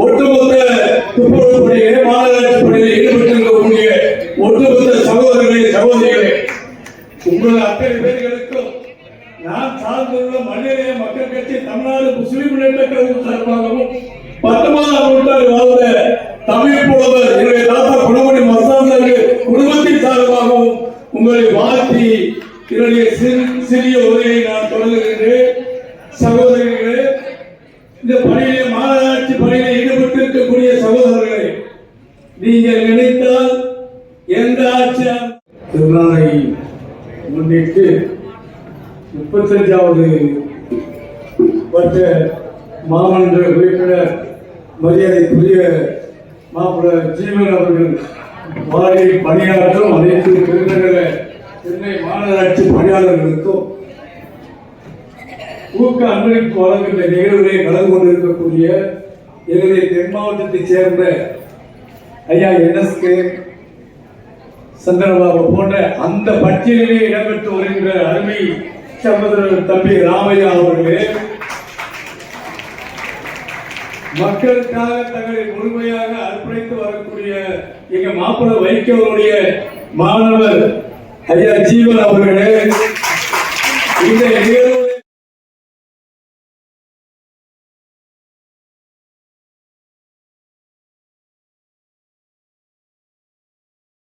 ஒட்டுமொத்த துப்புரவு பணிகளே மாநகராட்சி பணிகளில் ஈடுபட்டிருக்கக்கூடிய ஒட்டுமொத்த சகோதரர்களே சகோதரிகளே உங்கள் அத்தனை பேர்களுக்கும் நான் சார்ந்துள்ள மண்ணிலே மக்கள் கட்சி தமிழ்நாடு முஸ்லிம் முன்னேற்ற கழகம் சார்பாகவும் பத்தொன்பதாம் நூற்றாண்டு வாழ்ந்த தமிழ் புலவர் என்னுடைய தாத்தா குணமணி மசாந்தர்கள் குடும்பத்தின் சார்பாகவும் உங்களை வாழ்த்தி என்னுடைய சிறிய உதவியை நான் தொடங்குகின்றேன். சகோதரிகளே இந்த பணியிலே மாநகராட்சி பணியிலே ஈடுபட்டிருக்கக்கூடிய சகோதரர்களே என்றால் நினைத்தால் திருநாளை முன்னிட்டு முப்பத்தஞ்சாவது வருட மாமன்ற உறுப்பினர் மரியாதைக்குரிய மாப்பிள்ள ஜீவன் அவர்கள் வாரி பணியாற்றும் அனைத்து பெருநகர சென்னை மாநகராட்சி பணியாளர்களுக்கும் ஊக்க அன்பளிப்பு வழங்குகின்ற நிகழ்வுகளை கலந்து கொண்டிருக்கக்கூடிய எங்களுடைய தென் மாவட்டத்தைச் சேர்ந்த ஐயா என்எஸ்கே சந்திரபாபு போன்ற அந்த பட்டியலிலே இடம்பெற்று வருகின்ற அருமை சகோதரர் தம்பி ராமையா அவர்களே மக்களுக்காக தங்களை முழுமையாக அர்ப்பணித்து வரக்கூடிய எங்க மாப்பிள்ள வைக்கவருடைய மாணவர் ஐயா ஜீவன் அவர்களே.